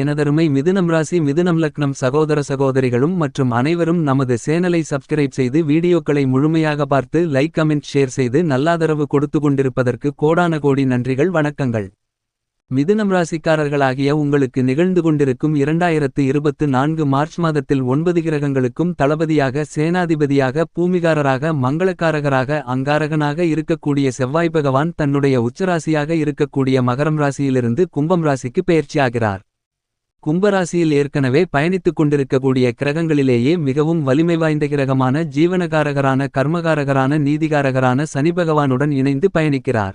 எனதருமை மிதுனம் ராசி மிதுனம் லக்னம் சகோதர சகோதரிகளும் மற்றும் அனைவரும் நமது சேனலை சப்ஸ்கிரைப் செய்து வீடியோக்களை முழுமையாக பார்த்து லைக் கமெண்ட் ஷேர் செய்து நல்லாதரவு கொடுத்து கொண்டிருப்பதற்கு கோடான கோடி நன்றிகள் வணக்கங்கள். மிதுனம் ராசிக்காரர்களாகிய உங்களுக்கு நிகழ்ந்து கொண்டிருக்கும் இரண்டாயிரத்து இருபத்து நான்கு மார்ச் மாதத்தில் ஒன்பது கிரகங்களுக்கும் தளபதியாக சேனாதிபதியாக பூமிகாரராக மங்களக்காரகராக அங்காரகனாக இருக்கக்கூடிய செவ்வாய் பகவான் தன்னுடைய உச்சராசியாக இருக்கக்கூடிய மகரம் ராசியிலிருந்து கும்பம் ராசிக்கு பெயர்ச்சியாகிறார். கும்பராசியில் ஏற்கனவே பயணித்துக் கொண்டிருக்கக்கூடிய கிரகங்களிலேயே மிகவும் வலிமை வாய்ந்த கிரகமான ஜீவனகாரகரான கர்மகாரகரான நீதிகாரகரான சனி பகவானுடன் இணைந்து பயணிக்கிறார்.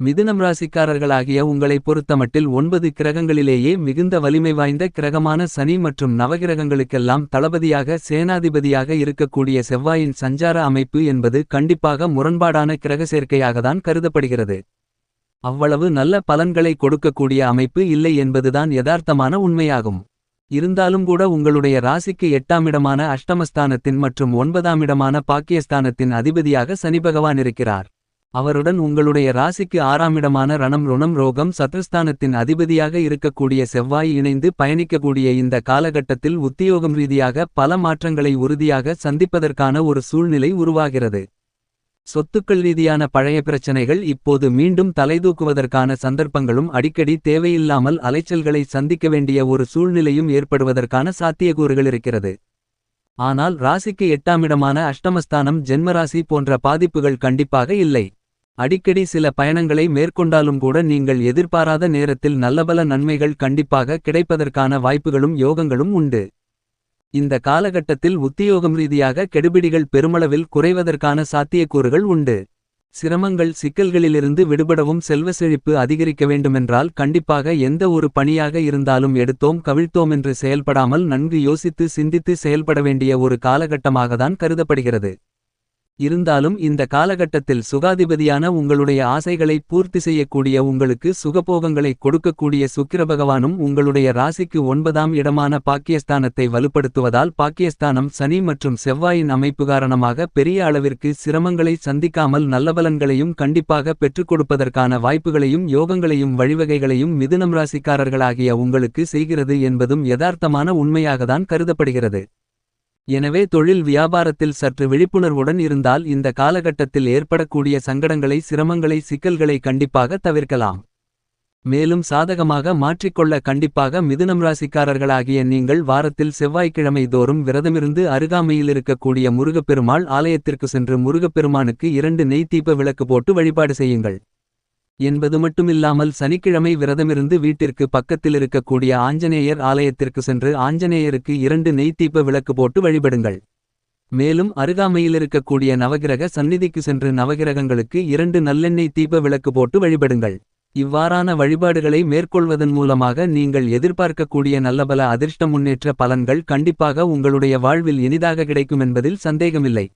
மிதுனம் ராசிக்காரர்களாகிய உங்களை பொறுத்தமட்டில் ஒன்பது கிரகங்களிலேயே மிகுந்த வலிமை வாய்ந்த கிரகமான சனி மற்றும் நவகிரகங்களுக்கெல்லாம் தளபதியாக சேனாதிபதியாக இருக்கக்கூடிய செவ்வாயின் சஞ்சார அமைப்பு என்பது கண்டிப்பாக முரண்பாடான கிரக சேர்க்கையாகத்தான் கருதப்படுகிறது. அவ்வளவு நல்ல பலன்களை கொடுக்கக்கூடிய அமைப்பு இல்லை என்பதுதான் யதார்த்தமான உண்மையாகும். இருந்தாலும் கூட உங்களுடைய ராசிக்கு எட்டாமிடமான அஷ்டமஸ்தானத்தின் மற்றும் ஒன்பதாமிடமான பாக்கியஸ்தானத்தின் அதிபதியாக சனி பகவான் இருக்கிறார். அவருடன் உங்களுடைய ராசிக்கு ஆறாமிடமான ரணம் ருணம் ரோகம் சத்ருஸ்தானத்தின் அதிபதியாக இருக்கக்கூடிய செவ்வாய் இணைந்து பயணிக்கக்கூடிய இந்த காலகட்டத்தில் உத்தியோகம் ரீதியாக பல மாற்றங்களை உறுதியாக சந்திப்பதற்கான ஒரு சூழ்நிலை உருவாகிறது. சொத்துக்கள் ரீதியான பழைய பிரச்சனைகள் இப்போது மீண்டும் தலைதூக்குவதற்கான சந்தர்ப்பங்களும் அடிக்கடி தேவையில்லாமல் அலைச்சல்களை சந்திக்க வேண்டிய ஒரு சூழ்நிலையும் ஏற்படுவதற்கான சாத்தியக்கூறுகள் இருக்கிறது. ஆனால் ராசிக்கு எட்டாமிடமான அஷ்டமஸ்தானம் ஜென்மராசி போன்ற பாதிப்புகள் கண்டிப்பாக இல்லை. அடிக்கடி சில பயணங்களை மேற்கொண்டாலும் கூட நீங்கள் எதிர்பாராத நேரத்தில் நல்லபல நன்மைகள் கண்டிப்பாக கிடைப்பதற்கான வாய்ப்புகளும் யோகங்களும் உண்டு. இந்த காலகட்டத்தில் உத்தியோகம் ரீதியாக கெடுபிடிகள் பெருமளவில் குறைவதற்கான சாத்தியக்கூறுகள் உண்டு. சிரமங்கள் சிக்கல்களிலிருந்து விடுபடவும் செல்வ செழிப்பு அதிகரிக்க வேண்டுமென்றால் கண்டிப்பாக எந்த ஒரு பணியாக இருந்தாலும் எடுத்தோம் கவிழ்த்தோமென்று செயல்படாமல் நன்கு யோசித்து சிந்தித்து செயல்பட வேண்டிய ஒரு காலகட்டமாகத்தான் கருதப்படுகிறது. இருந்தாலும் இந்த காலகட்டத்தில் சுகாதிபதியான உங்களுடைய ஆசைகளை பூர்த்தி செய்யக்கூடிய உங்களுக்கு சுகபோகங்களை கொடுக்கக்கூடிய சுக்கிர பகவானும் உங்களுடைய ராசிக்கு ஒன்பதாம் இடமான பாக்கியஸ்தானத்தை வலுப்படுத்துவதால் பாக்கியஸ்தானம் சனி மற்றும் செவ்வாயின் அமைப்பு காரணமாக பெரிய அளவிற்கு சிரமங்களை சந்திக்காமல் நல்லபலன்களையும் கண்டிப்பாக பெற்றுக் கொடுப்பதற்கான வாய்ப்புகளையும் யோகங்களையும் வழிவகைகளையும் மிதுனம் ராசிக்காரர்களாகிய உங்களுக்கு செய்கிறது என்பதும் யதார்த்தமான உண்மையாகத்தான் கருதப்படுகிறது. எனவே தொழில் வியாபாரத்தில் சற்று விழிப்புணர்வுடன் இருந்தால் இந்த காலகட்டத்தில் ஏற்படக்கூடிய சங்கடங்களை சிரமங்களை சிக்கல்களை கண்டிப்பாக தவிர்க்கலாம். மேலும் சாதகமாக மாற்றிக்கொள்ள கண்டிப்பாக மிதுனம் ராசிக்காரர்களாகிய நீங்கள் வாரத்தில் செவ்வாய்க்கிழமை தோறும் விரதமிருந்து அருகாமையில் இருக்கக்கூடிய முருகப்பெருமாள் ஆலயத்திற்கு சென்று முருகப்பெருமானுக்கு இரண்டு நெய் தீப விளக்கு போட்டு வழிபாடு செய்யுங்கள். என்பது மட்டுமில்லாமல் சனிக்கிழமை விரதமிருந்து வீட்டிற்கு பக்கத்தில் இருக்கக்கூடிய ஆஞ்சநேயர் ஆலயத்திற்கு சென்று ஆஞ்சநேயருக்கு இரண்டு நெய்த்தீப்ப விளக்கு போட்டு வழிபடுங்கள். மேலும் அருகாமையில் இருக்கக்கூடிய நவகிரக சந்நிதிக்கு சென்று நவகிரகங்களுக்கு இரண்டு நல்லெண்ணெய் தீப விளக்கு போட்டு வழிபடுங்கள். இவ்வாறான வழிபாடுகளை மேற்கொள்வதன் மூலமாக நீங்கள் எதிர்பார்க்கக்கூடிய நல்லபல அதிர்ஷ்ட முன்னேற்ற பலன்கள் கண்டிப்பாக உங்களுடைய வாழ்வில் இனிதாக கிடைக்கும் என்பதில் சந்தேகமில்லை.